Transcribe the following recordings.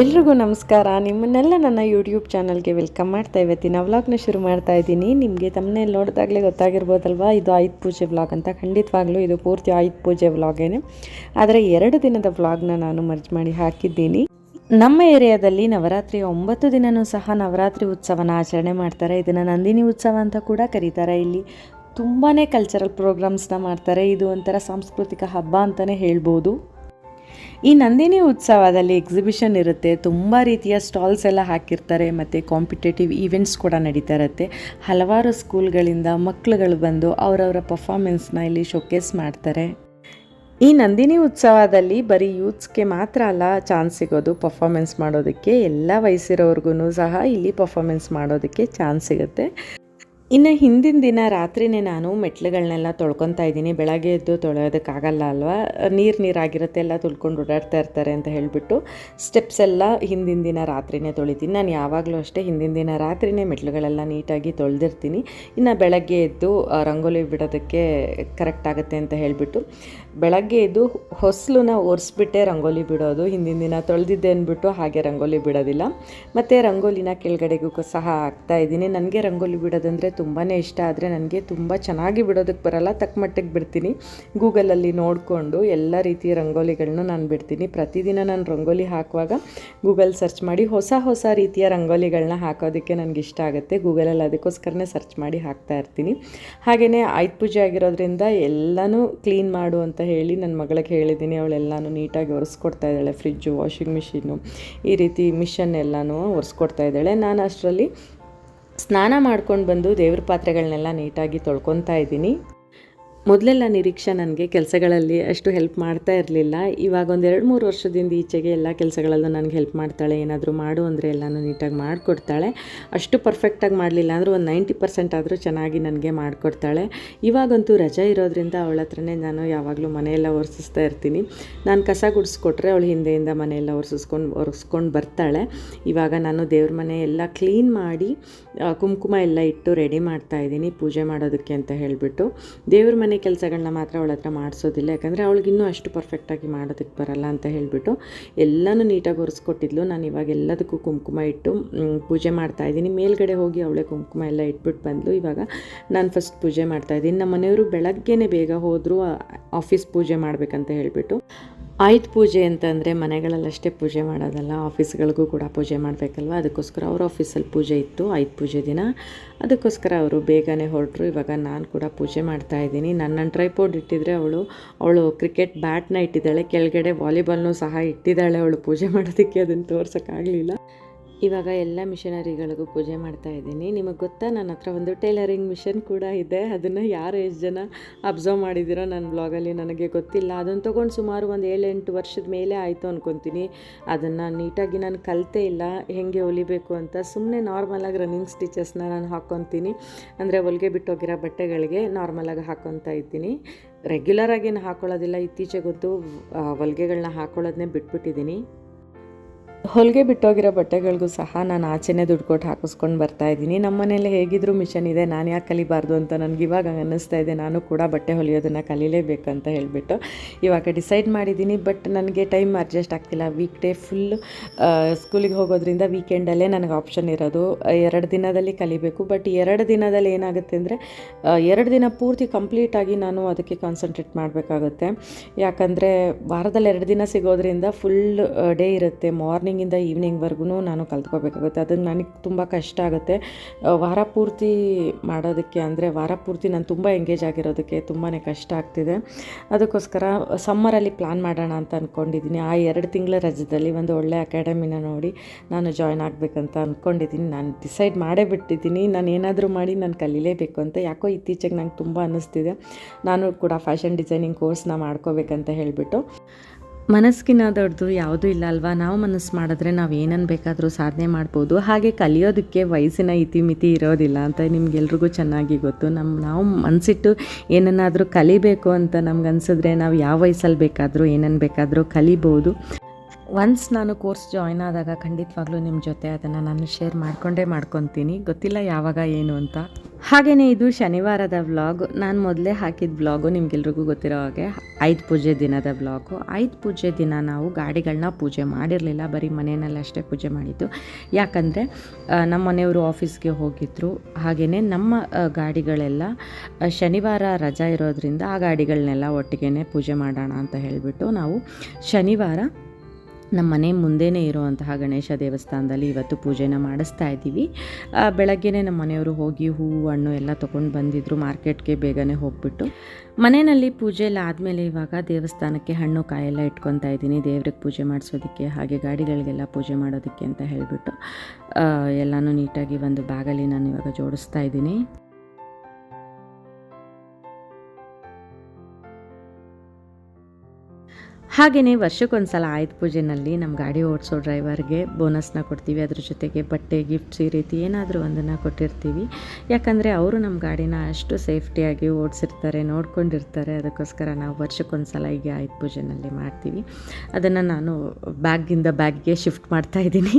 ಎಲ್ರಿಗೂ ನಮಸ್ಕಾರ. ನಿಮ್ಮನ್ನೆಲ್ಲ ನನ್ನ ಯೂಟ್ಯೂಬ್ ಚಾನಲ್ಗೆ ವೆಲ್ಕಮ್ ಮಾಡ್ತಾ ಇವತ್ತಿನ ವ್ಲಾಗ್ನ ಶುರು ಮಾಡ್ತಾ ಇದ್ದೀನಿ. ನಿಮಗೆ ತಮ್ಮನೇ ನೋಡಿದಾಗಲೇ ಗೊತ್ತಾಗಿರ್ಬೋದಲ್ವಾ? ಇದು ಆಯುಧ ಪೂಜೆ ವ್ಲಾಗ್ ಅಂತ ಖಂಡಿತವಾಗ್ಲೂ ಇದು ಪೂರ್ತಿ ಆಯುಧ ಪೂಜೆ ವ್ಲಾಗೇನೆ ಆದರೆ ಎರಡು ದಿನದ ವ್ಲಾಗ್ನ ನಾನು ಮರ್ಜ್ ಮಾಡಿ ಹಾಕಿದ್ದೀನಿ. ನಮ್ಮ ಏರಿಯಾದಲ್ಲಿ ನವರಾತ್ರಿ ಒಂಬತ್ತು ದಿನವೂ ಸಹ ನವರಾತ್ರಿ ಉತ್ಸವನ ಆಚರಣೆ ಮಾಡ್ತಾರೆ. ಇದನ್ನು ನಂದಿನಿ ಉತ್ಸವ ಅಂತ ಕೂಡ ಕರೀತಾರೆ. ಇಲ್ಲಿ ತುಂಬಾ ಕಲ್ಚರಲ್ ಪ್ರೋಗ್ರಾಮ್ಸ್ನ ಮಾಡ್ತಾರೆ. ಇದು ಒಂಥರ ಸಾಂಸ್ಕೃತಿಕ ಹಬ್ಬ ಅಂತಲೇ ಹೇಳ್ಬೋದು. ಈ ನಂದಿನಿ ಉತ್ಸವದಲ್ಲಿ ಎಕ್ಸಿಬಿಷನ್ ಇರುತ್ತೆ. ತುಂಬ ರೀತಿಯ ಸ್ಟಾಲ್ಸ್ ಎಲ್ಲ ಹಾಕಿರ್ತಾರೆ. ಮತ್ತು ಕಾಂಪಿಟೇಟಿವ್ ಈವೆಂಟ್ಸ್ ಕೂಡ ನಡೀತಾ ಇರುತ್ತೆ. ಹಲವಾರು ಸ್ಕೂಲ್ಗಳಿಂದ ಮಕ್ಕಳುಗಳು ಬಂದು ಅವರವರ ಪರ್ಫಾಮೆನ್ಸ್ನ ಇಲ್ಲಿ ಶೋಕೇಸ್ ಮಾಡ್ತಾರೆ. ಈ ನಂದಿನಿ ಉತ್ಸವದಲ್ಲಿ ಬರೀ ಯೂತ್ಸ್ಗೆ ಮಾತ್ರ ಅಲ್ಲ ಚಾನ್ಸ್ ಸಿಗೋದು ಪರ್ಫಾಮೆನ್ಸ್ ಮಾಡೋದಕ್ಕೆ ಎಲ್ಲ ವಯಸ್ಸಿರೋರ್ಗು ಸಹ ಇಲ್ಲಿ ಪರ್ಫಾಮೆನ್ಸ್ ಮಾಡೋದಕ್ಕೆ ಚಾನ್ಸ್ ಸಿಗುತ್ತೆ. ಇನ್ನು ಹಿಂದಿನ ದಿನ ರಾತ್ರಿನೇ ನಾನು ಮೆಟ್ಲುಗಳನ್ನೆಲ್ಲ ತೊಳ್ಕೊತಾ ಇದ್ದೀನಿ. ಬೆಳಗ್ಗೆ ಎದ್ದು ತೊಳೆಯೋದಕ್ಕಾಗಲ್ಲ ಅಲ್ವಾ? ನೀರು ನೀರಾಗಿರುತ್ತೆ, ಎಲ್ಲ ತುಳ್ಕೊಂಡು ಓಡಾಡ್ತಾ ಇರ್ತಾರೆ ಅಂತ ಹೇಳಿಬಿಟ್ಟು ಸ್ಟೆಪ್ಸ್ ಎಲ್ಲ ಹಿಂದಿನ ದಿನ ರಾತ್ರಿನೇ ತೊಳಿತೀನಿ. ನಾನು ಯಾವಾಗಲೂ ಅಷ್ಟೇ ಹಿಂದಿನ ದಿನ ರಾತ್ರಿನೇ ಮೆಟ್ಲುಗಳೆಲ್ಲ ನೀಟಾಗಿ ತೊಳೆದಿರ್ತೀನಿ. ಇನ್ನು ಬೆಳಗ್ಗೆ ಎದ್ದು ರಂಗೋಲಿ ಬಿಡೋದಕ್ಕೆ ಕರೆಕ್ಟ್ ಆಗುತ್ತೆ ಅಂತ ಹೇಳಿಬಿಟ್ಟು ಬೆಳಗ್ಗೆ ಎದ್ದು ಹೊಸಲನ್ನ ಒರೆಸ್ಬಿಟ್ಟೆ ರಂಗೋಲಿ ಬಿಡೋದು. ಹಿಂದಿನ ದಿನ ತೊಳೆದಿದ್ದೆ ಅಂದ್ಬಿಟ್ಟು ಹಾಗೆ ರಂಗೋಲಿ ಬಿಡೋದಿಲ್ಲ. ಮತ್ತು ರಂಗೋಲಿನ ಕೆಳಗಡೆಗೂ ಸಹ ಹಾಕ್ತಾ ಇದ್ದೀನಿ. ನನಗೆ ರಂಗೋಲಿ ಬಿಡೋದಂದರೆ ತುಂಬಾ ಇಷ್ಟ. ಆದರೆ ನನಗೆ ತುಂಬ ಚೆನ್ನಾಗಿ ಬಿಡೋದಕ್ಕೆ ಬರಲ್ಲ. ತಕ್ಕ ಮಟ್ಟಿಗೆ ಬಿಡ್ತೀನಿ. ಗೂಗಲಲ್ಲಿ ನೋಡಿಕೊಂಡು ಎಲ್ಲ ರೀತಿಯ ರಂಗೋಲಿಗಳನ್ನೂ ನಾನು ಬಿಡ್ತೀನಿ. ಪ್ರತಿದಿನ ನಾನು ರಂಗೋಲಿ ಹಾಕುವಾಗ ಗೂಗಲ್ ಸರ್ಚ್ ಮಾಡಿ ಹೊಸ ಹೊಸ ರೀತಿಯ ರಂಗೋಲಿಗಳನ್ನ ಹಾಕೋದಕ್ಕೆ ನನಗೆ ಇಷ್ಟ ಆಗುತ್ತೆ. ಗೂಗಲಲ್ಲಿ ಅದಕ್ಕೋಸ್ಕರನೇ ಸರ್ಚ್ ಮಾಡಿ ಹಾಕ್ತಾ ಇರ್ತೀನಿ. ಹಾಗೆಯೇ ಆಯುಧ ಪೂಜೆ ಆಗಿರೋದ್ರಿಂದ ಎಲ್ಲನೂ ಕ್ಲೀನ್ ಮಾಡು ಅಂತ ಹೇಳಿ ನನ್ನ ಮಗಳಿಗೆ ಹೇಳಿದ್ದೀನಿ ಅವಳೆಲ್ಲನೂ ನೀಟಾಗಿ ಒರೆಸ್ಕೊಡ್ತಾ ಇದ್ದಾಳೆ ಫ್ರಿಜ್ಜು ವಾಷಿಂಗ್ ಮಿಷಿನ್ನು ಈ ರೀತಿ ಮಿಷನ್ ಎಲ್ಲನೂ ಒರೆಸ್ಕೊಡ್ತಾ ಇದ್ದಾಳೆ. ನಾನು ಅಷ್ಟರಲ್ಲಿ ಸ್ನಾನ ಮಾಡ್ಕೊಂಡು ಬಂದು ದೇವ್ರ ಪಾತ್ರೆಗಳನ್ನೆಲ್ಲ ನೀಟಾಗಿ ತೊಳ್ಕೊತಾ ಇದ್ದೀನಿ. ಮೊದಲೆಲ್ಲ ನಿರೀಕ್ಷೆ ನನಗೆ ಕೆಲಸಗಳಲ್ಲಿ ಅಷ್ಟು ಹೆಲ್ಪ್ ಮಾಡ್ತಾ ಇರಲಿಲ್ಲ. ಇವಾಗ ಒಂದು ಎರಡು ಮೂರು ವರ್ಷದಿಂದ ಈಚೆಗೆ ಎಲ್ಲ ಕೆಲಸಗಳಲ್ಲೂ ನನಗೆ ಹೆಲ್ಪ್ ಮಾಡ್ತಾಳೆ, ಏನಾದರೂ ಮಾಡು ಅಂದರೆ ಎಲ್ಲನೂ ನೀಟಾಗಿ ಮಾಡಿಕೊಡ್ತಾಳೆ. ಅಷ್ಟು ಪರ್ಫೆಕ್ಟಾಗಿ ಮಾಡಲಿಲ್ಲ ಅಂದರೂ ಒಂದು ನೈಂಟಿ ಪರ್ಸೆಂಟ್ ಆದರೂ ಚೆನ್ನಾಗಿ ನನಗೆ ಮಾಡಿಕೊಡ್ತಾಳೆ. ಇವಾಗಂತೂ ರಜೆ ಇರೋದ್ರಿಂದ ಅವಳ ಹತ್ರನೇ ನಾನು ಯಾವಾಗಲೂ ಮನೆಯೆಲ್ಲ ಒರೆಸಿಸ್ತಾ ಇರ್ತೀನಿ. ನಾನು ಕಸ ಗುಡಿಸ್ಕೊಟ್ರೆ ಅವಳು ಹಿಂದೆಯಿಂದ ಮನೆಯೆಲ್ಲ ಒರೆಸಿಸ್ಕೊಂಡು, ಒರೆಸ್ಕೊಂಡು ಬರ್ತಾಳೆ. ಇವಾಗ ನಾನು ದೇವ್ರ ಮನೆ ಎಲ್ಲ ಕ್ಲೀನ್ ಮಾಡಿ ಕುಂಕುಮ ಎಲ್ಲ ಇಟ್ಟು ರೆಡಿ ಮಾಡ್ತಾ ಇದ್ದೀನಿ ಪೂಜೆ ಮಾಡೋದಕ್ಕೆ ಅಂತ ಹೇಳಿಬಿಟ್ಟು. ದೇವ್ರ ಮನೆ ಕೆಲಸಗಳನ್ನ ಮಾತ್ರ ಅವಳ ಹತ್ರ ಮಾಡಿಸೋದಿಲ್ಲ. ಯಾಕಂದರೆ ಅವಳಿಗೆ ಇನ್ನೂ ಅಷ್ಟು ಪರ್ಫೆಕ್ಟಾಗಿ ಮಾಡೋದಕ್ಕೆ ಬರಲ್ಲ ಅಂತ ಹೇಳಿಬಿಟ್ಟು ಎಲ್ಲನೂ ನೀಟಾಗಿ ಒರೆಸ್ಕೊಟ್ಟಿದ್ಲು. ನಾನು ಇವಾಗ ಎಲ್ಲದಕ್ಕೂ ಕುಂಕುಮ ಇಟ್ಟು ಪೂಜೆ ಮಾಡ್ತಾ ಇದ್ದೀನಿ. ಮೇಲ್ಗಡೆ ಹೋಗಿ ಅವಳೆ ಕುಂಕುಮ ಎಲ್ಲ ಇಟ್ಬಿಟ್ಟು ಬಂದಳು ಇವಾಗ ನಾನು ಫಸ್ಟ್ ಪೂಜೆ ಮಾಡ್ತಾ ಇದ್ದೀನಿ. ನಮ್ಮ ಮನೆಯವರು ಬೆಳಗ್ಗೆನೇ ಬೇಗ ಹೋದರೂ ಆಫೀಸ್ ಪೂಜೆ ಮಾಡಬೇಕಂತ ಹೇಳಿಬಿಟ್ಟು. ಆಯುಧ ಪೂಜೆ ಅಂತಂದರೆ ಮನೆಗಳಲ್ಲಷ್ಟೇ ಪೂಜೆ ಮಾಡೋದಲ್ಲ, ಆಫೀಸ್ಗಳಿಗೂ ಕೂಡ ಪೂಜೆ ಮಾಡಬೇಕಲ್ವ? ಅದಕ್ಕೋಸ್ಕರ ಅವ್ರ ಆಫೀಸಲ್ಲಿ ಪೂಜೆ ಇತ್ತು ಆಯುಧ ಪೂಜೆ ದಿನ. ಅದಕ್ಕೋಸ್ಕರ ಅವರು ಬೇಗನೆ ಹೊರಟರು. ಇವಾಗ ನಾನು ಕೂಡ ಪೂಜೆ ಮಾಡ್ತಾ ಇದ್ದೀನಿ. ನನ್ನ ಟ್ರೈಪೋರ್ಡ್ ಇಟ್ಟಿದ್ರೆ ಅವಳು ಅವಳು ಕ್ರಿಕೆಟ್ ಬ್ಯಾಟ್ನ ಇಟ್ಟಿದ್ದಾಳೆ. ಕೆಳಗಡೆ ವಾಲಿಬಾಲ್ನೂ ಸಹ ಇಟ್ಟಿದ್ದಾಳೆ. ಅವಳು ಪೂಜೆ ಮಾಡೋದಕ್ಕೆ ಅದನ್ನು ತೋರ್ಸೋಕ್ಕಾಗಲಿಲ್ಲ. ಇವಾಗ ಎಲ್ಲ ಮಿಷನರಿಗಳಿಗೂ ಪೂಜೆ ಮಾಡ್ತಾ ಇದ್ದೀನಿ. ನಿಮಗೆ ಗೊತ್ತಾ ನನ್ನ ಹತ್ರ ಒಂದು ಟೈಲರಿಂಗ್ ಮಿಷನ್ ಕೂಡ ಇದೆ. ಅದನ್ನು ಯಾರು ಎಷ್ಟು ಜನ ಅಬ್ಸರ್ವ್ ಮಾಡಿದ್ದೀರೋ ನನ್ನ ಬ್ಲಾಗಲ್ಲಿ ನನಗೆ ಗೊತ್ತಿಲ್ಲ. ಅದನ್ನು ತೊಗೊಂಡು ಸುಮಾರು ಒಂದು ಏಳೆಂಟು ವರ್ಷದ ಮೇಲೆ ಆಯಿತು ಅಂದ್ಕೊತೀನಿ ಅದನ್ನು ನೀಟಾಗಿ ನಾನು ಕಲಿತೆ ಇಲ್ಲ ಹೇಗೆ ಹೊಲಿಬೇಕು ಅಂತ ಸುಮ್ಮನೆ ನಾರ್ಮಲಾಗಿ ರನ್ನಿಂಗ್ ಸ್ಟಿಚಸ್ನ ನಾನು ಹಾಕ್ಕೊತೀನಿ ಅಂದರೆ ಹೊಲಿಗೆ ಬಿಟ್ಟೋಗಿರೋ ಬಟ್ಟೆಗಳಿಗೆ ನಾರ್ಮಲಾಗಿ ಹಾಕ್ಕೊತಾ ಇದ್ದೀನಿ. ರೆಗ್ಯುಲರಾಗಿ ಏನು ಹಾಕ್ಕೊಳ್ಳೋದಿಲ್ಲ ಇತ್ತೀಚೆಗಂತೂ ಆ, ಹೊಲಿಗೆಗಳನ್ನ ಹಾಕ್ಕೊಳ್ಳೋದನ್ನೇ ಬಿಟ್ಬಿಟ್ಟಿದ್ದೀನಿ. ಹೊಲಿಗೆ ಬಿಟ್ಟೋಗಿರೋ ಬಟ್ಟೆಗಳಿಗೂ ಸಹ ನಾನು ಆಚೆನೇ ದುಡ್ಡು ಕೊಟ್ಟು ಹಾಕಿಸ್ಕೊಂಡು ಬರ್ತಾ ಇದ್ದೀನಿ. ನಮ್ಮ ಮನೇಲಿ ಹೇಗಿದ್ರೂ ಮಿಷನ್ ಇದೆ, ನಾನು ಯಾಕೆ ಕಲಿಬಾರ್ದು ಅಂತ ನನಗೆ ಇವಾಗ ಅನ್ನಿಸ್ತಾ ಇದೆ. ನಾನು ಕೂಡ ಬಟ್ಟೆ ಹೊಲಿಯೋದನ್ನು ಕಲೀಲೇಬೇಕು ಅಂತ ಹೇಳಿಬಿಟ್ಟು ಇವಾಗ ಡಿಸೈಡ್ ಮಾಡಿದ್ದೀನಿ. ಬಟ್ ನನಗೆ ಟೈಮ್ ಅಡ್ಜಸ್ಟ್ ಆಗ್ತಿಲ್ಲ. ವೀಕ್ ಡೇ ಫುಲ್ ಸ್ಕೂಲಿಗೆ ಹೋಗೋದ್ರಿಂದ ವೀಕೆಂಡಲ್ಲೇ ನನಗೆ ಆಪ್ಷನ್ ಇರೋದು. ಎರಡು ದಿನದಲ್ಲಿ ಕಲಿಬೇಕು. ಬಟ್ ಎರಡು ದಿನದಲ್ಲಿ ಏನಾಗುತ್ತೆ ಅಂದರೆ ಎರಡು ದಿನ ಪೂರ್ತಿ ಕಂಪ್ಲೀಟಾಗಿ ನಾನು ಅದಕ್ಕೆ ಕಾನ್ಸಂಟ್ರೇಟ್ ಮಾಡಬೇಕಾಗುತ್ತೆ. ಯಾಕಂದರೆ ವಾರದಲ್ಲಿ ಎರಡು ದಿನ ಸಿಗೋದ್ರಿಂದ ಫುಲ್ ಡೇ ಇರುತ್ತೆ. ಮಾರ್ನಿಂಗಿಂದ ಈವ್ನಿಂಗ್ವರೆಗೂ ನಾನು ಕಲ್ತ್ಕೋಬೇಕಾಗುತ್ತೆ. ಅದನ್ನು ನನಗೆ ತುಂಬ ಕಷ್ಟ ಆಗುತ್ತೆ. ವಾರ ಪೂರ್ತಿ ಮಾಡೋದಕ್ಕೆ ಅಂದರೆ ವಾರ ಪೂರ್ತಿ ನಾನು ತುಂಬ ಎಂಗೇಜ್ ಆಗಿರೋದಕ್ಕೆ ತುಂಬಾ ಕಷ್ಟ ಆಗ್ತಿದೆ. ಅದಕ್ಕೋಸ್ಕರ ಸಮ್ಮರಲ್ಲಿ ಪ್ಲ್ಯಾನ್ ಮಾಡೋಣ ಅಂತ ಅಂದ್ಕೊಂಡಿದ್ದೀನಿ ಆ ಎರಡು ತಿಂಗಳ ರಜದಲ್ಲಿ ಒಂದು ಒಳ್ಳೆ ಅಕಾಡೆಮಿನ ನೋಡಿ ನಾನು ಜಾಯ್ನ್ ಆಗಬೇಕಂತ ಅಂದ್ಕೊಂಡಿದ್ದೀನಿ ನಾನು ಡಿಸೈಡ್ ಮಾಡೇ ಬಿಟ್ಟಿದ್ದೀನಿ ನಾನು ಏನಾದರೂ ಮಾಡಿ ನಾನು ಕಲೀಲೇಬೇಕು ಅಂತ ಯಾಕೋ ಇತ್ತೀಚೆಗೆ ನಂಗೆ ತುಂಬ ಅನ್ನಿಸ್ತಿದೆ ನಾನು ಕೂಡ ಫ್ಯಾಷನ್ ಡಿಸೈನಿಂಗ್ ಕೋರ್ಸ್ನ ಮಾಡ್ಕೋಬೇಕಂತ ಹೇಳಿಬಿಟ್ಟು. ಮನಸ್ಸಿನ ದೊಡ್ಡದು ಯಾವುದೂ ಇಲ್ಲ ಅಲ್ವಾ? ನಾವು ಮನಸ್ಸು ಮಾಡಿದ್ರೆ ನಾವು ಏನನ್ನು ಬೇಕಾದರೂ ಸಾಧನೆ ಮಾಡ್ಬೋದು. ಹಾಗೆ ಕಲಿಯೋದಕ್ಕೆ ವಯಸ್ಸಿನ ಇತಿಮಿತಿ ಇರೋದಿಲ್ಲ ಅಂತ ನಿಮ್ಗೆಲ್ರಿಗೂ ಚೆನ್ನಾಗಿ ಗೊತ್ತು. ನಮ್ಮ ನಾವು ಮನಸ್ಸಿಟ್ಟು ಏನನ್ನಾದರೂ ಕಲಿಬೇಕು ಅಂತ ನಮ್ಗೆ ಅನ್ಸಿದ್ರೆ ನಾವು ಯಾವ ವಯಸ್ಸಲ್ಲಿ ಬೇಕಾದರೂ ಏನನ್ನು ಬೇಕಾದರೂ ಕಲಿಬೋದು. ಒನ್ಸ್ ನಾನು ಕೋರ್ಸ್ ಜಾಯ್ನ್ ಆದಾಗ ಖಂಡಿತವಾಗ್ಲೂ ನಿಮ್ಮ ಜೊತೆ ಅದನ್ನು ನಾನು ಶೇರ್ ಮಾಡಿಕೊಂಡೇ ಮಾಡ್ಕೊತೀನಿ. ಗೊತ್ತಿಲ್ಲ ಯಾವಾಗ, ಏನು ಅಂತ. ಹಾಗೆಯೇ ಇದು ಶನಿವಾರದ ವ್ಲಾಗ್. ನಾನು ಮೊದಲೇ ಹಾಕಿದ ವ್ಲಾಗು ನಿಮ್ಗೆಲ್ರಿಗೂ ಗೊತ್ತಿರೋ ಹಾಗೆ. ಐದು ಪೂಜೆ ದಿನದ ವ್ಲಾಗು. ಐದು ಪೂಜೆ ದಿನ ನಾವು ಗಾಡಿಗಳನ್ನ ಪೂಜೆ ಮಾಡಿರಲಿಲ್ಲ. ಬರೀ ಮನೆಯಲ್ಲಿ ಅಷ್ಟೇ ಪೂಜೆ ಮಾಡಿದ್ದು. ಯಾಕಂದರೆ ನಮ್ಮ ಮನೆಯವರು ಆಫೀಸ್ಗೆ ಹೋಗಿದ್ದರು ಹಾಗೆಯೇ ನಮ್ಮ ಗಾಡಿಗಳೆಲ್ಲ ಶನಿವಾರ ರಜಾ ಇರೋದ್ರಿಂದ ಆ ಗಾಡಿಗಳನ್ನೆಲ್ಲ ಒಟ್ಟಿಗೆ ಪೂಜೆ ಮಾಡೋಣ ಅಂತ ಹೇಳಿಬಿಟ್ಟು ನಾವು ಶನಿವಾರ ನಮ್ಮ ಮನೆ ಮುಂದೆನೇ ಇರುವಂತಹ ಗಣೇಶ ದೇವಸ್ಥಾನದಲ್ಲಿ ಇವತ್ತು ಪೂಜೆನ ಮಾಡಿಸ್ತಾ ಇದ್ದೀವಿ. ಬೆಳಗ್ಗೆನೇ ನಮ್ಮ ಮನೆಯವರು ಹೋಗಿ ಹೂವು, ಹಣ್ಣು ಎಲ್ಲ ತೊಗೊಂಡು ಬಂದಿದ್ದರು ಮಾರ್ಕೆಟ್ಗೆ ಬೇಗನೆ ಹೋಗ್ಬಿಟ್ಟು. ಮನೆಯಲ್ಲಿ ಪೂಜೆ ಎಲ್ಲ ಆದಮೇಲೆ ಇವಾಗ ದೇವಸ್ಥಾನಕ್ಕೆ ಹಣ್ಣು ಕಾಯೆಲ್ಲ ಇಟ್ಕೊತಾ ಇದ್ದೀನಿ. ದೇವ್ರಿಗೆ ಪೂಜೆ ಮಾಡಿಸೋದಕ್ಕೆ, ಹಾಗೆ ಗಾಡಿಗಳಿಗೆಲ್ಲ ಪೂಜೆ ಮಾಡೋದಕ್ಕೆ ಅಂತ ಹೇಳಿಬಿಟ್ಟು ಎಲ್ಲನೂ ನೀಟಾಗಿ ಒಂದು ಬ್ಯಾಗಲ್ಲಿ ನಾನು ಇವಾಗ ಜೋಡಿಸ್ತಾ ಇದ್ದೀನಿ. ಹಾಗೆಯೇ ವರ್ಷಕ್ಕೊಂದ್ಸಲ ಆಯುಧ ಪೂಜೆನಲ್ಲಿ ನಮ್ಮ ಗಾಡಿ ಓಡಿಸೋ ಡ್ರೈವರ್ಗೆ ಬೋನಸ್ನ ಕೊಡ್ತೀವಿ, ಅದ್ರ ಜೊತೆಗೆ ಬಟ್ಟೆ ಗಿಫ್ಟ್ಸ್ ಈ ರೀತಿ ಏನಾದರೂ ಒಂದನ್ನು ಕೊಟ್ಟಿರ್ತೀವಿ. ಯಾಕಂದರೆ ಅವರು ನಮ್ಮ ಗಾಡಿನ ಅಷ್ಟು ಸೇಫ್ಟಿಯಾಗಿ ಓಡಿಸಿರ್ತಾರೆ, ನೋಡ್ಕೊಂಡಿರ್ತಾರೆ, ಅದಕ್ಕೋಸ್ಕರ ನಾವು ವರ್ಷಕ್ಕೊಂದ್ಸಲ ಈಗ ಆಯುಧ ಪೂಜೆನಲ್ಲಿ ಮಾಡ್ತೀವಿ. ಅದನ್ನು ನಾನು ಬ್ಯಾಗಿಂದ ಬ್ಯಾಗ್ಗೆ ಶಿಫ್ಟ್ ಮಾಡ್ತಾ ಇದ್ದೀನಿ.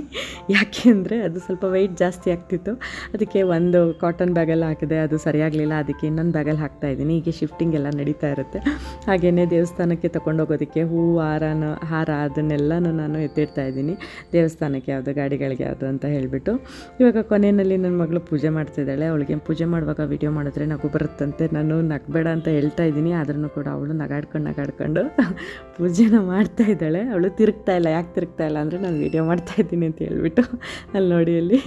ಯಾಕೆ ಅಂದರೆ ಅದು ಸ್ವಲ್ಪ ವೆಯ್ಟ್ ಜಾಸ್ತಿ ಆಗ್ತಿತ್ತು. ಅದಕ್ಕೆ ಒಂದು ಕಾಟನ್ ಬ್ಯಾಗಲ್ಲಿ ಹಾಕಿದೆ, ಅದು ಸರಿಯಾಗಲಿಲ್ಲ, ಅದಕ್ಕೆ ಇನ್ನೊಂದು ಬ್ಯಾಗಲ್ಲಿ ಹಾಕ್ತಾ ಇದ್ದೀನಿ. ಹೀಗೆ ಶಿಫ್ಟಿಂಗ್ ಎಲ್ಲ ನಡೀತಾ ಇರುತ್ತೆ. ಹಾಗೆಯೇ ದೇವಸ್ಥಾನಕ್ಕೆ ತೊಗೊಂಡೋಗೋದಕ್ಕೆ ಹೂವು ಹಾರನ ಹಾರ ಅದನ್ನೆಲ್ಲನೂ ನಾನು ಎತ್ತಿಡ್ತಾ ಇದ್ದೀನಿ. ದೇವಸ್ಥಾನಕ್ಕೆ ಯಾವುದು ಗಾಡಿಗಳಿಗೆ ಯಾವುದು ಅಂತ ಹೇಳಿಬಿಟ್ಟು. ಇವಾಗ ಕೊನೆಯಲ್ಲಿ ನನ್ನ ಮಗಳು ಪೂಜೆ ಮಾಡ್ತಿದ್ದಾಳೆ. ಅವಳಿಗೆ ಪೂಜೆ ಮಾಡುವಾಗ ವಿಡಿಯೋ ಮಾಡಿದ್ರೆ ನಗು ಬರುತ್ತಂತೆ. ನಾನು ನಗಬೇಡ ಅಂತ ಹೇಳ್ತಾ ಇದ್ದೀನಿ. ಆದ್ರೂ ಕೂಡ ಅವಳು ನಗಾಡ್ಕೊಂಡು ನಗಾಡ್ಕೊಂಡು ಪೂಜೆನ ಮಾಡ್ತಾ ಇದ್ದಾಳೆ. ಅವಳು ತಿರುಗ್ತಾ ಇಲ್ಲ. ಯಾಕೆ ತಿರುಗ್ತಾ ಇಲ್ಲ ಅಂದರೆ ನಾನು ವೀಡಿಯೋ ಮಾಡ್ತಾ ಇದ್ದೀನಿ ಅಂತ ಹೇಳ್ಬಿಟ್ಟು. ಅಲ್ಲಿ ನೋಡಿ ಅಲ್ಲಿ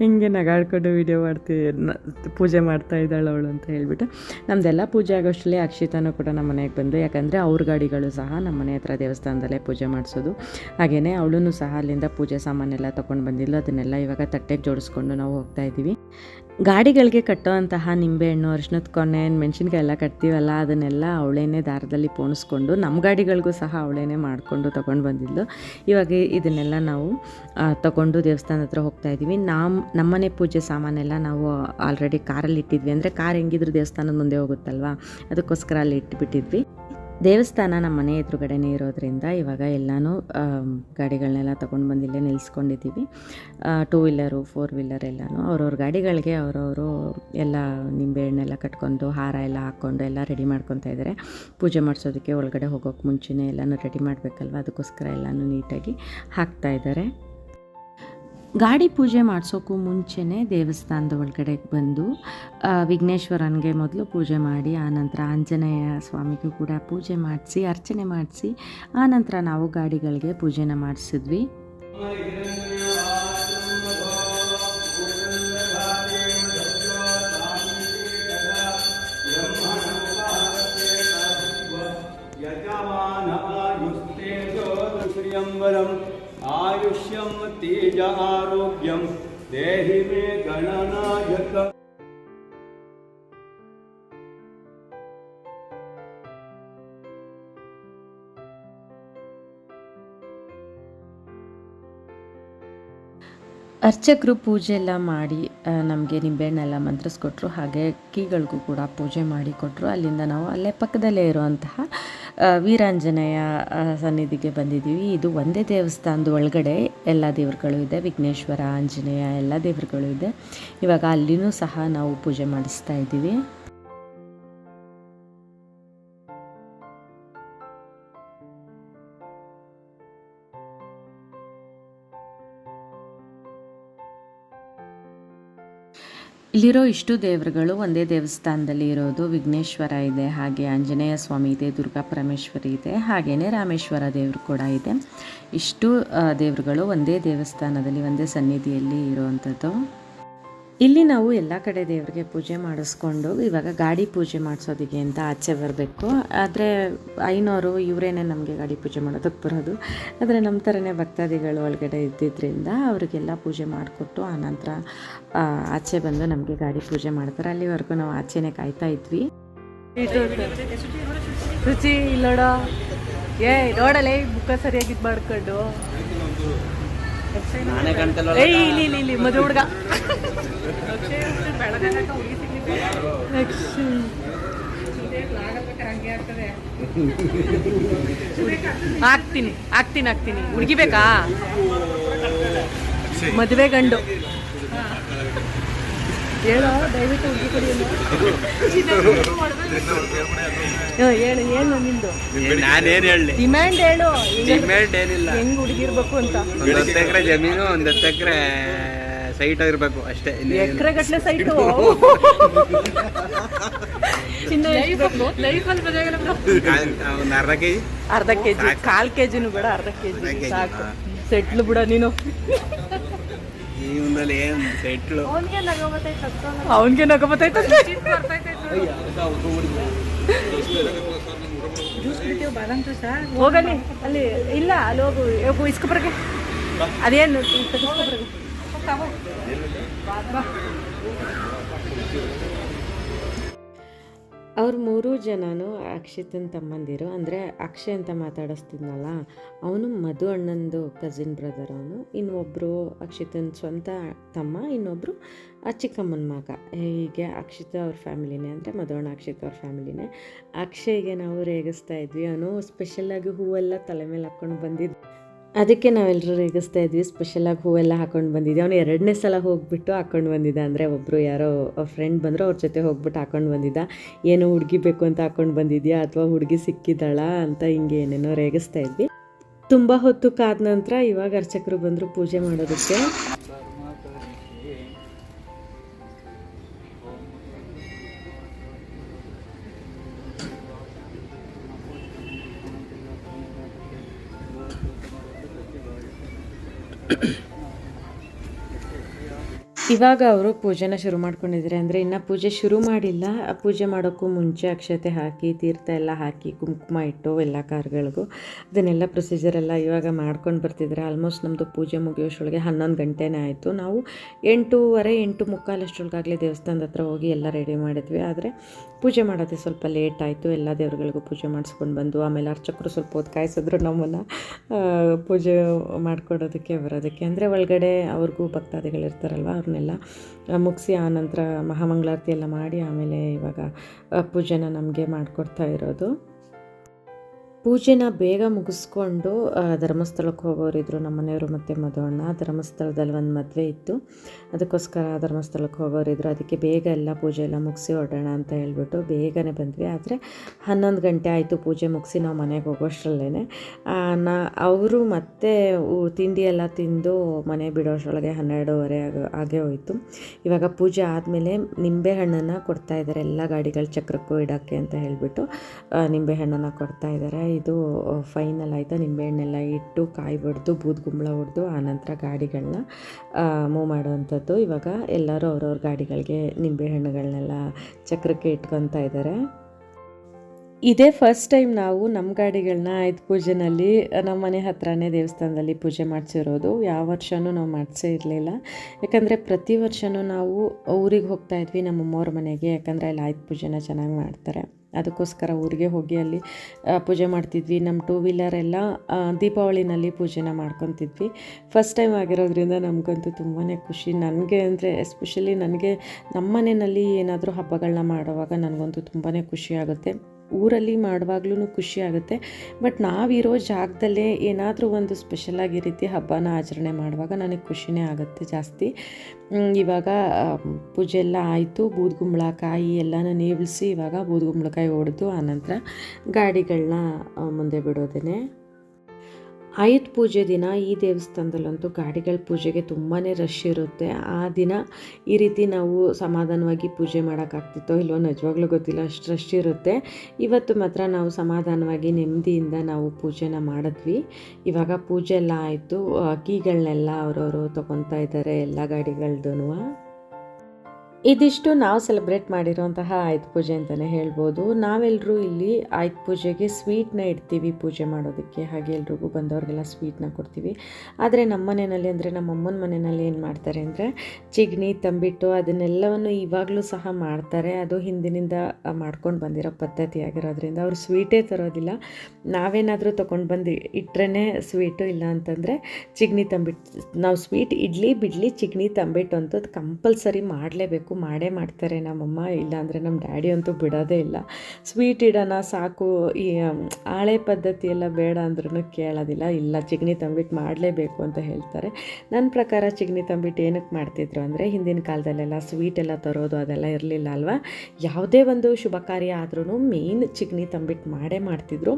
ಹೆಂಗೆ ನಗಾಡ್ಕೊಂಡು ವೀಡಿಯೋ ಮಾಡ್ತಿ ಪೂಜೆ ಮಾಡ್ತಾ ಇದ್ದಾಳೆ ಅವಳು ಅಂತ ಹೇಳ್ಬಿಟ್ಟು. ನಮ್ಮದೆಲ್ಲ ಪೂಜೆ ಆಗೋಷ್ಟರಲ್ಲಿ ಅಕ್ಷಿತನೂ ಕೂಡ ನಮ್ಮ ಮನೆಗೆ ಬಂದು. ಯಾಕಂದರೆ ಅವ್ರ ಗಾಡಿಗಳು ಸಹ ನಮ್ಮ ಮನೆ ಹತ್ರ ದೇವಸ್ಥಾನದಲ್ಲೇ ಪೂಜೆ ಮಾಡಿಸೋದು. ಹಾಗೆಯೇ ಅವಳೂ ಸಹ ಅಲ್ಲಿಂದ ಪೂಜೆ ಸಾಮಾನೆಲ್ಲ ತೊಗೊಂಡು ಬಂದಿಲ್ಲ ಅದನ್ನೆಲ್ಲ ಇವಾಗ ತಟ್ಟೆಗೆ ಜೋಡಿಸ್ಕೊಂಡು ನಾವು ಹೋಗ್ತಾ ಇದ್ದೀವಿ. ಗಾಡಿಗಳಿಗೆ ಕಟ್ಟೋವಂತಹ ನಿಂಬೆಹಣ್ಣು ಅರ್ಶಿನದ ಕೊನೆ ಮೆಣಸಿನ್ಕಾಯಿ ಎಲ್ಲ ಕಟ್ತೀವಲ್ಲ, ಅದನ್ನೆಲ್ಲ ಅವಳೇನೆ ದಾರದಲ್ಲಿ ಪೋಣಿಸ್ಕೊಂಡು ನಮ್ಮ ಗಾಡಿಗಳಿಗೂ ಸಹ ಅವಳೇನೆ ಮಾಡಿಕೊಂಡು ತೊಗೊಂಡು ಬಂದಿದ್ಲು. ಇವಾಗ ಇದನ್ನೆಲ್ಲ ನಾವು ತಗೊಂಡು ದೇವಸ್ಥಾನದ ಹತ್ರ ಹೋಗ್ತಾ ಇದ್ದೀವಿ. ನಮ್ಮ ನಮ್ಮನೆ ಪೂಜೆ ಸಾಮಾನೆಲ್ಲ ನಾವು ಆಲ್ರೆಡಿ ಕಾರಲ್ಲಿ ಇಟ್ಟಿದ್ವಿ. ಅಂದರೆ ಕಾರ್ ಹೆಂಗಿದ್ರು ದೇವಸ್ಥಾನದ ಮುಂದೆ ಹೋಗುತ್ತಲ್ವಾ? ಅದಕ್ಕೋಸ್ಕರ ಅಲ್ಲಿ ಇಟ್ಬಿಟ್ಟಿದ್ವಿ. ದೇವಸ್ಥಾನ ನಮ್ಮ ಮನೆ ಎದುರುಗಡೆನೇ ಇರೋದ್ರಿಂದ ಇವಾಗ ಎಲ್ಲನೂ ಗಾಡಿಗಳನ್ನೆಲ್ಲ ತೊಗೊಂಡು ಬಂದಿಲ್ಲೇ ನಿಲ್ಲಿಸ್ಕೊಂಡಿದ್ದೀವಿ ಟೂ ವೀಲರು ಫೋರ್ ವೀಲರ್ ಎಲ್ಲನೂ. ಅವ್ರವ್ರ ಗಾಡಿಗಳಿಗೆ ಅವರವರು ಎಲ್ಲ ನಿಂಬೆಹಣ್ಣೆಲ್ಲ ಕಟ್ಕೊಂಡು, ಹಾರ ಎಲ್ಲ ಹಾಕ್ಕೊಂಡು ಎಲ್ಲ ರೆಡಿ ಮಾಡ್ಕೊತಾ ಇದ್ದಾರೆ ಪೂಜೆ ಮಾಡಿಸೋದಕ್ಕೆ ಒಳಗಡೆ ಹೋಗೋಕೆ ಮುಂಚೆನೇ ಎಲ್ಲನೂ ರೆಡಿ ಮಾಡಬೇಕಲ್ವ? ಅದಕ್ಕೋಸ್ಕರ ಎಲ್ಲನೂ ನೀಟಾಗಿ ಹಾಕ್ತಾ ಇದ್ದಾರೆ ಗಾಡಿ ಪೂಜೆ ಮಾಡಿಸೋಕ್ಕೂ ಮುಂಚೆನೇ ದೇವಸ್ಥಾನದ ಒಳಗಡೆ ಬಂದು ವಿಘ್ನೇಶ್ವರನಿಗೆ ಮೊದಲು ಪೂಜೆ ಮಾಡಿ ಆನಂತರ ಆಂಜನೇಯ ಸ್ವಾಮಿಗೂ ಕೂಡ ಪೂಜೆ ಮಾಡಿಸಿ, ಅರ್ಚನೆ ಮಾಡಿಸಿ ಆನಂತರ ನಾವು ಗಾಡಿಗಳಿಗೆ ಪೂಜೆನ ಮಾಡಿಸಿದ್ವಿ. तेज आरोग्यं देहि मे गणनायक ಅರ್ಚಕರು ಪೂಜೆ ಎಲ್ಲ ಮಾಡಿ ನಮಗೆ ನಿಂಬೆಹಣ್ಣೆಲ್ಲ ಮಂತ್ರಿಸ್ಕೊಟ್ರು ಹಾಗೆ ಕೀಗಳಿಗೂ ಕೂಡ ಪೂಜೆ ಮಾಡಿ ಕೊಟ್ಟರು ಅಲ್ಲಿಂದ ನಾವು ಅಲ್ಲೇ ಪಕ್ಕದಲ್ಲೇ ಇರುವಂತಹ ಆ, ವೀರಾಂಜನೇಯ ಸನ್ನಿಧಿಗೆ ಬಂದಿದ್ದೀವಿ. ಇದು ಒಂದೇ ದೇವಸ್ಥಾನದ ಒಳಗಡೆ ಎಲ್ಲ ದೇವರುಗಳು ಇದೆ. ವಿಘ್ನೇಶ್ವರ, ಆಂಜನೇಯ ಎಲ್ಲ ದೇವರುಗಳು ಇದೆ. ಇವಾಗ ಅಲ್ಲಿನೂ ಸಹ ನಾವು ಪೂಜೆ ಮಾಡಿಸ್ತಾ ಇದ್ದೀವಿ. ಇಲ್ಲಿರೋ ಇಷ್ಟು ದೇವರುಗಳು ಒಂದೇ ದೇವಸ್ಥಾನದಲ್ಲಿ ಇರೋದು ವಿಘ್ನೇಶ್ವರ ಇದೆ, ಹಾಗೆ ಆಂಜನೇಯ ಸ್ವಾಮಿ ಇದೆ, ದುರ್ಗಾ ಪರಮೇಶ್ವರಿ ಇದೆ ಹಾಗೆಯೇ ರಾಮೇಶ್ವರ ದೇವರು ಕೂಡ ಇದೆ. ಇಷ್ಟು ದೇವರುಗಳು ಒಂದೇ ದೇವಸ್ಥಾನದಲ್ಲಿ, ಒಂದೇ ಸನ್ನಿಧಿಯಲ್ಲಿ ಇರುವಂಥದ್ದು. ಇಲ್ಲಿ ನಾವು ಎಲ್ಲ ಕಡೆ ದೇವರಿಗೆ ಪೂಜೆ ಮಾಡಿಸ್ಕೊಂಡು ಇವಾಗ ಗಾಡಿ ಪೂಜೆ ಮಾಡಿಸೋದಿಗೆ ಅಂತ ಆಚೆ ಬರಬೇಕು. ಆದರೆ ಐನೋರು ಇವರೇನೆ ನಮಗೆ ಗಾಡಿ ಪೂಜೆ ಮಾಡೋದಕ್ಕೆ ಬರೋದು. ಆದರೆ ನಮ್ಮ ಥರನೇ ಭಕ್ತಾದಿಗಳು ಒಳಗಡೆ ಇದ್ದಿದ್ದರಿಂದ ಅವರಿಗೆಲ್ಲ ಪೂಜೆ ಮಾಡಿಕೊಟ್ಟು ಆನಂತರ ಆಚೆ ಬಂದು ನಮಗೆ ಗಾಡಿ ಪೂಜೆ ಮಾಡ್ತಾರೆ. ಅಲ್ಲಿವರೆಗೂ ನಾವು ಆಚೆನೇ ಕಾಯ್ತಾ ಇದ್ವಿ. ರುಚಿ ಇಲ್ಲೋಡ. ಏ ನೋಡಲೇ ಬುಕ್ಕ ಸರಿಯಾಗಿ ಮಾಡ್ಕೊಂಡು ಏಯ್ ಇಲ್ಲಿ ಇಲ್ಲಿ ಇಲ್ಲಿ ಮದುವೆ ಹುಡುಗ. ಹಾಕ್ತೀನಿ ಹಾಕ್ತೀನಿ ಹಾಕ್ತೀನಿ ಹುಡುಗಿ ಬೇಕಾ ಮದುವೆ ಗಂಡು. ಹೇಳು ದಯವಿಟ್ಟು ಅಂತ. ಹ್ಮ್, ಹೇಳು ಏನು ನಿಂದು. ನಾನೇನ್ ಹೇಳಿ ಡಿಮ್ಯಾಂಡ್ ಹೇಳು ಡಿಮ್ಯಾಂಡ್ ಏನಿಲ್ಲ. ಹೆಂಗ್ ಹುಡುಗಿರ್ಬೇಕು ಅಂತ. ಒಂದ್ ಹತ್ತು ಎಕರೆ ಜಮೀನು ಒಂದ್ ಹತ್ತು ಎಕರೆ ಸೈಟ್ ಆಗಿರ್ಬೇಕು ಅಷ್ಟೇ. ಎಕರೆ ಗಟ್ಟಲೆ ಸೈಟು ಚಿನ್ನ ಲೈಫಲ್ಲಿ ಕಾ- ಒಂದ್ ಅರ್ಧ ಕೆಜಿ? ಅರ್ಧ ಕೆ ಜಿ ಕಾಲ್ ಕೆ ಜಿನೂ ಬೇಡ ಅರ್ಧ ಕೆ ಜಿ ಸಾಕು. ಸೆಟ್ಲು ಬಿಡ ನೀನು. ಜೀವನದಲ್ಲಿ ಏನ್ ಸೈಟ್ಲು ಅವನ್ಗೆ ನಗ ಬರ್ತೈತಂತೆ ಹೋಗಲಿ ಅಲ್ಲಿ ಇಲ್ಲ ಅಲ್ಲಿ ಹೋಗು. ಹೋಗು ಇಸ್ಕೊಬ್ರಿಗೆ ಅದೇನು ತೆಗಿಸ್ಕೊಬರ್ಗೆ ಅವ್ರು ಮೂರೂ ಜನನು ಅಕ್ಷಿತನ ತಮ್ಮಂದಿರು. ಅಂದರೆ ಅಕ್ಷಯ್ ಅಂತ ಮಾತಾಡಿಸ್ತಿದ್ನಲ್ಲ, ಅವನು ಮಧು ಅಣ್ಣಂದು ಕಸಿನ್ ಬ್ರದರ್ ಅವನು. ಇನ್ನೊಬ್ಬರು ಅಕ್ಷಿತನ ಸ್ವಂತ ತಮ್ಮ ಇನ್ನೊಬ್ಬರು ಚಿಕ್ಕಮ್ಮನ ಮಗ. ಹೀಗೆ ಅಕ್ಷಿತ ಅವ್ರ ಫ್ಯಾಮಿಲಿನೇ ಅಂದರೆ ಮಧು ಅಣ್ಣ ಅಕ್ಷಿತ್ ಅವ್ರ ಫ್ಯಾಮಿಲಿನೇ. ಅಕ್ಷಯ್ಗೆ ನಾವು ರೇಗಿಸ್ತಾ ಇದ್ವಿ. ಅವನು ಸ್ಪೆಷಲ್ಲಾಗಿ ಹೂವೆಲ್ಲ ತಲೆ ಮೇಲೆ ಹಾಕ್ಕೊಂಡು ಬಂದಿದ್ದು ಅದಕ್ಕೆ ನಾವೆಲ್ಲರೂ ರೇಗಿಸ್ತಾ ಇದ್ವಿ. ಸ್ಪೆಷಲಾಗಿ ಹೂವೆಲ್ಲ ಹಾಕೊಂಡು ಬಂದಿದ್ದೆ ಅವನು ಎರಡನೇ ಸಲ ಹೋಗ್ಬಿಟ್ಟು ಹಾಕೊಂಡು ಬಂದಿದ್ದ. ಅಂದರೆ ಒಬ್ಬರು ಯಾರೋ ಫ್ರೆಂಡ್ ಬಂದರು, ಅವ್ರ ಜೊತೆ ಹೋಗ್ಬಿಟ್ಟು ಹಾಕೊಂಡು ಬಂದಿದ್ದ. ಏನೋ ಹುಡುಗಿ ಬೇಕು ಅಂತ ಹಾಕೊಂಡು ಬಂದಿದ್ಯಾ? ಅಥವಾ ಹುಡುಗಿ ಸಿಕ್ಕಿದ್ದಾಳ? ಅಂತ ಹಿಂಗೆ ಏನೇನೋ ರೇಗಿಸ್ತಾ ಇದ್ವಿ. ತುಂಬ ಹೊತ್ತು ಕಾದ ನಂತರ ಇವಾಗ ಅರ್ಚಕರು ಬಂದರು ಪೂಜೆ ಮಾಡೋದಕ್ಕೆ. ಇವಾಗ ಅವರು ಪೂಜೆನ ಶುರು ಮಾಡ್ಕೊಂಡಿದ್ದಾರೆ ಅಂದರೆ ಇನ್ನು ಪೂಜೆ ಶುರು ಮಾಡಿಲ್ಲ. ಪೂಜೆ ಮಾಡೋಕ್ಕೂ ಮುಂಚೆ ಅಕ್ಷತೆ ಹಾಕಿ, ತೀರ್ಥ ಎಲ್ಲ ಹಾಕಿ, ಕುಂಕುಮ ಇಟ್ಟು ಎಲ್ಲ ಕಾರ್ಗಳಿಗೂ ಅದನ್ನೆಲ್ಲ ಪ್ರೊಸೀಜರ್ ಎಲ್ಲ ಇವಾಗ ಮಾಡ್ಕೊಂಡು ಬರ್ತಿದ್ದಾರೆ. ಆಲ್ಮೋಸ್ಟ್ ನಮ್ಮದು ಪೂಜೆ ಮುಗಿಯೋಷ್ಟೊಳಗೆ ಹನ್ನೊಂದು ಗಂಟೆನೇ ಆಯಿತು. ನಾವು ಎಂಟೂವರೆ, ಎಂಟು ಮುಕ್ಕಾಲಷ್ಟೊಳಗಾಗಲೇ ದೇವಸ್ಥಾನದ ಹತ್ರ ಹೋಗಿ ಎಲ್ಲ ರೆಡಿ ಮಾಡಿದ್ವಿ. ಆದರೆ ಪೂಜೆ ಮಾಡೋದೇ ಸ್ವಲ್ಪ ಲೇಟ್ ಆಯಿತು. ಎಲ್ಲ ದೇವ್ರುಗಳಿಗೂ ಪೂಜೆ ಮಾಡಿಸ್ಕೊಂಡು ಬಂದು ಆಮೇಲೆ ಅರ್ಚಕರು ಸ್ವಲ್ಪ ಹೊತ್ತು ಕಾಯಿಸಿದ್ರು ನಮ್ಮನ್ನು. ಪೂಜೆ ಮಾಡಿಕೊಡೋದಕ್ಕೆ, ಬರೋದಕ್ಕೆ. ಅಂದರೆ ಒಳಗಡೆ ಅವ್ರಿಗೂ ಭಕ್ತಾದಿಗಳಿರ್ತಾರಲ್ವ ಅವ್ರನ್ನೆಲ್ಲ ಮುಗಿಸಿ ಆನಂತರ ಮಹಾಮಂಗಳಾರತಿ ಎಲ್ಲ ಮಾಡಿ ಆಮೇಲೆ ಇವಾಗ ಪೂಜೆನ ನಮಗೆ ಮಾಡಿಕೊಡ್ತಾ ಇರೋದು. ಪೂಜೆನ ಬೇಗ ಮುಗಿಸ್ಕೊಂಡು ಧರ್ಮಸ್ಥಳಕ್ಕೆ ಹೋಗೋರಿದ್ರು ನಮ್ಮ ಮನೆಯವರು ಮತ್ತು ಮದುವಣ್ಣ ಧರ್ಮಸ್ಥಳದಲ್ಲಿ ಒಂದು ಮದುವೆ ಇತ್ತು. ಅದಕ್ಕೋಸ್ಕರ ಧರ್ಮಸ್ಥಳಕ್ಕೆ ಹೋಗೋರಿದ್ರು. ಅದಕ್ಕೆ ಬೇಗ ಎಲ್ಲ ಪೂಜೆ ಎಲ್ಲ ಮುಗಿಸಿ ಹೊಡೋಣ ಅಂತ ಹೇಳ್ಬಿಟ್ಟು ಬೇಗನೆ ಬಂದ್ವಿ. ಆದರೆ ಹನ್ನೊಂದು ಗಂಟೆ ಆಯಿತು ಪೂಜೆ ಮುಗಿಸಿ ನಾವು ಮನೆಗೆ ಹೋಗೋಷ್ಟರಲ್ಲೇ ನಾ, ಅವರು ಮತ್ತೆ ತಿಂಡಿ ಎಲ್ಲ ತಿಂದು ಮನೆ ಬಿಡೋಷ್ಟರೊಳಗೆ ಹನ್ನೆರಡೂವರೆ ಆಗ, ಆಗೇ ಹೋಯಿತು. ಇವಾಗ ಪೂಜೆ ಆದಮೇಲೆ ನಿಂಬೆಹಣ್ಣನ್ನು ಕೊಡ್ತಾ ಇದ್ದಾರೆ ಎಲ್ಲ ಗಾಡಿಗಳ ಚಕ್ರಕ್ಕೂ ಇಡೋಕ್ಕೆ ಅಂತ ಹೇಳಿಬಿಟ್ಟು ನಿಂಬೆಹಣ್ಣನ್ನು ಕೊಡ್ತಾ ಇದ್ದಾರೆ ಇದು ಫೈನಲ್ ಆಯಿತು? ನಿಂಬೆಹಣ್ಣೆಲ್ಲ ಇಟ್ಟು ಕಾಯಿ ಹೊಡೆದು ಬೂದ್ಗುಂಬಳ ಹೊಡೆದು ಆನಂತರ ಗಾಡಿಗಳನ್ನ ಮೂವ್ ಮಾಡುವಂಥದ್ದು. ಇವಾಗ ಎಲ್ಲರೂ ಅವ್ರವ್ರ ಗಾಡಿಗಳಿಗೆ ನಿಂಬೆಹಣ್ಣುಗಳನ್ನೆಲ್ಲ ಚಕ್ರಕ್ಕೆ ಇಟ್ಕೊತಾ ಇದ್ದಾರೆ ಇದೇ ಫಸ್ಟ್ ಟೈಮ್ ನಾವು ನಮ್ಮ ಗಾಡಿಗಳನ್ನ ಆಯ್ತು ಪೂಜೆನಲ್ಲಿ ನಮ್ಮ ಮನೆ ಹತ್ರನೇ ದೇವಸ್ಥಾನದಲ್ಲಿ ಪೂಜೆ ಮಾಡಿಸಿರೋದು. ಯಾವ ವರ್ಷವೂ ನಾವು ಮಾಡಿಸೇ ಇರಲಿಲ್ಲ. ಯಾಕಂದರೆ ಪ್ರತಿ ವರ್ಷವೂ ನಾವು ಊರಿಗೆ ಹೋಗ್ತಾ ಇದ್ವಿ ನಮ್ಮ ಅಮ್ಮವ್ರ ಮನೆಗೆ. ಯಾಕಂದರೆ ಅಲ್ಲಿ ಆಯ್ತು ಪೂಜೆನ ಚೆನ್ನಾಗಿ ಮಾಡ್ತಾರೆ. ಅದಕ್ಕೋಸ್ಕರ ಊರಿಗೆ ಹೋಗಿ ಅಲ್ಲಿ ಪೂಜೆ ಮಾಡ್ತಿದ್ವಿ. ನಮ್ಮ ಟೂ ವೀಲರ್ ಎಲ್ಲ ದೀಪಾವಳಿನಲ್ಲಿ ಪೂಜೆನ ಮಾಡ್ಕೊತಿದ್ವಿ. ಫಸ್ಟ್ ಟೈಮ್ ಆಗಿರೋದ್ರಿಂದ ನಮಗಂತೂ ತುಂಬಾ ಖುಷಿ. ನನಗೆ ಅಂದರೆ ಎಸ್ಪೆಷಲಿ ನನಗೆ ನಮ್ಮ ಮನೆಯಲ್ಲಿ ಏನಾದರೂ ಹಬ್ಬಗಳನ್ನ ಮಾಡುವಾಗ ನನಗಂತೂ ತುಂಬಾ ಖುಷಿ ಆಗುತ್ತೆ. ಊರಲ್ಲಿ ಮಾಡುವಾಗ್ಲೂ ಖುಷಿ ಆಗುತ್ತೆ. ಬಟ್ ನಾವಿರೋ ಜಾಗದಲ್ಲೇ ಏನಾದರೂ ಒಂದು ಸ್ಪೆಷಲಾಗಿ ರೀತಿ ಹಬ್ಬನ ಆಚರಣೆ ಮಾಡುವಾಗ ನನಗೆ ಖುಷಿನೇ ಆಗುತ್ತೆ ಜಾಸ್ತಿ. ಇವಾಗ ಪೂಜೆ ಎಲ್ಲ ಆಯಿತು. ಬೂದ್ಗುಂಬಳಕಾಯಿ ಎಲ್ಲನೂ ನೇವಲಿಸಿ ಇವಾಗ ಬೂದ್ಗುಂಬಳಕಾಯಿ ಹೊಡೆದು ಆನಂತರ ಗಾಡಿಗಳನ್ನ ಮುಂದೆ ಬಿಡೋದೇನೆ. ಆಯುಧ ಪೂಜೆ ದಿನ ಈ ದೇವಸ್ಥಾನದಲ್ಲಂತೂ ಗಾಡಿಗಳ ಪೂಜೆಗೆ ತುಂಬಾ ರಶ್ ಇರುತ್ತೆ. ಆ ದಿನ ಈ ರೀತಿ ನಾವು ಸಮಾಧಾನವಾಗಿ ಪೂಜೆ ಮಾಡೋಕ್ಕಾಗ್ತಿತ್ತೋ ಇಲ್ಲೋ ನಿಜವಾಗ್ಲೂ ಗೊತ್ತಿಲ್ಲ, ಅಷ್ಟು ರಶ್ ಇರುತ್ತೆ. ಇವತ್ತು ಮಾತ್ರ ನಾವು ಸಮಾಧಾನವಾಗಿ ನೆಮ್ಮದಿಯಿಂದ ನಾವು ಪೂಜೆನ ಮಾಡಿದ್ವಿ. ಇವಾಗ ಪೂಜೆ ಎಲ್ಲ ಆಯಿತು. ಕೀಗಳನ್ನೆಲ್ಲ ಅವರವರು ತೊಗೊತಾ ಇದ್ದಾರೆ, ಎಲ್ಲ ಗಾಡಿಗಳ್ದೂ ಇದಿಷ್ಟು ನಾವು ಸೆಲೆಬ್ರೇಟ್ ಮಾಡಿರೋಂತಹ ಆಯುಧ ಪೂಜೆ ಅಂತಲೇ ಹೇಳ್ಬೋದು. ನಾವೆಲ್ಲರೂ ಇಲ್ಲಿ ಆಯುಧ ಪೂಜೆಗೆ ಸ್ವೀಟ್ನ ಇಡ್ತೀವಿ ಪೂಜೆ ಮಾಡೋದಕ್ಕೆ. ಹಾಗೆ ಎಲ್ರಿಗೂ ಬಂದವ್ರಿಗೆಲ್ಲ ಸ್ವೀಟ್ನ ಕೊಡ್ತೀವಿ. ಆದರೆ ನಮ್ಮ ಮನೆಯಲ್ಲಿ ಅಂದರೆ ನಮ್ಮ ಅಮ್ಮನ ಮನೆಯಲ್ಲಿ ಏನು ಮಾಡ್ತಾರೆ ಅಂದರೆ ಚಿಗ್ನಿ, ತಂಬಿಟ್ಟು ಅದನ್ನೆಲ್ಲವನ್ನು ಇವಾಗಲೂ ಸಹ ಮಾಡ್ತಾರೆ. ಅದು ಹಿಂದಿನಿಂದ ಮಾಡ್ಕೊಂಡು ಬಂದಿರೋ ಪದ್ಧತಿ ಆಗಿರೋದ್ರಿಂದ ಅವರು ಸ್ವೀಟೇ ತರೋದಿಲ್ಲ. ನಾವೇನಾದರೂ ತೊಗೊಂಡು ಬಂದು ಇಟ್ಟರೆ ಸ್ವೀಟು ಇಲ್ಲ ಅಂತಂದರೆ ಚಿಗ್ನಿ ತಂಬಿಟ್ಟು ನಾವು ಸ್ವೀಟ್ ಇಡ್ಲಿ, ಬಿಡ್ಲಿ, ಚಿಗ್ನಿ ತಂಬಿಟ್ಟು ಅಂತದ್ದು ಕಂಪಲ್ಸರಿ ಮಾಡಲೇಬೇಕು. ಮಾಡೇ ಮಾಡ್ತಾರೆ ನಮ್ಮಮ್ಮ ಇಲ್ಲಾಂದರೆ ನಮ್ಮ ಡ್ಯಾಡಿ ಅಂತೂ ಬಿಡೋದೇ ಇಲ್ಲ. ಸ್ವೀಟ್ ಇಡೋಣ ಸಾಕು, ಈ ಹಳೆ ಪದ್ಧತಿ ಎಲ್ಲ ಬೇಡ ಅಂದ್ರೂ ಕೇಳೋದಿಲ್ಲ. ಇಲ್ಲ, ಚಿಗ್ನಿ ತಂಬಿಟ್ಟು ಮಾಡಲೇಬೇಕು ಅಂತ ಹೇಳ್ತಾರೆ. ನನ್ನ ಪ್ರಕಾರ ಚಿಗ್ನಿ ತಂಬಿಟ್ಟು ಏನಕ್ಕೆ ಮಾಡ್ತಿದ್ರು ಅಂದರೆ, ಹಿಂದಿನ ಕಾಲದಲ್ಲೆಲ್ಲ ಸ್ವೀಟ್ ಎಲ್ಲ ತರೋದು ಅದೆಲ್ಲ ಇರಲಿಲ್ಲ ಅಲ್ವಾ? ಯಾವುದೇ ಒಂದು ಶುಭ ಕಾರ್ಯ ಆದ್ರೂ ಮೇಯ್ನ್ ಚಿಗ್ನಿ ತಂಬಿಟ್ಟು ಮಾಡೇ ಮಾಡ್ತಿದ್ರು.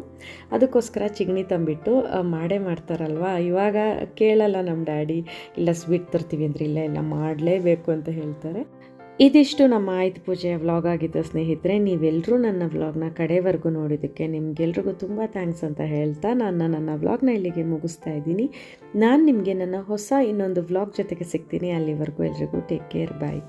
ಅದಕ್ಕೋಸ್ಕರ ಚಿಗ್ನಿ ತಂಬಿಟ್ಟು ಮಾಡೇ ಮಾಡ್ತಾರಲ್ವಾ? ಇವಾಗ ಕೇಳಲ್ಲ ನಮ್ಮ ಡ್ಯಾಡಿ, ಇಲ್ಲ ಸ್ವೀಟ್ ತರ್ತೀವಿ ಅಂದರೆ ಇಲ್ಲ ಇಲ್ಲ ಮಾಡಲೇಬೇಕು ಅಂತ ಹೇಳ್ತಾರೆ. ಇದಿಷ್ಟು ನಮ್ಮ ಆಯುಧ ಪೂಜೆಯ ವ್ಲಾಗ್ ಆಗಿತ್ತು ಸ್ನೇಹಿತರೆ ನೀವೆಲ್ಲರೂ ನನ್ನ ವ್ಲಾಗ್ನ ಕಡೆವರೆಗೂ ನೋಡಿದ್ದಕ್ಕೆ ನಿಮಗೆಲ್ರಿಗೂ ತುಂಬ ಥ್ಯಾಂಕ್ಸ್ ಅಂತ ಹೇಳ್ತಾ ನಾನು ನನ್ನ ವ್ಲಾಗ್ನ ಇಲ್ಲಿಗೆ ಮುಗಿಸ್ತಾ ಇದ್ದೀನಿ. ನಾನು ನಿಮಗೆ ನನ್ನ ಹೊಸ ಇನ್ನೊಂದು ವ್ಲಾಗ್ ಜೊತೆಗೆ ಸಿಗ್ತೀನಿ. ಅಲ್ಲಿವರೆಗೂ ಎಲ್ರಿಗೂ ಟೇಕ್ ಕೇರ್ ಬಾಯ್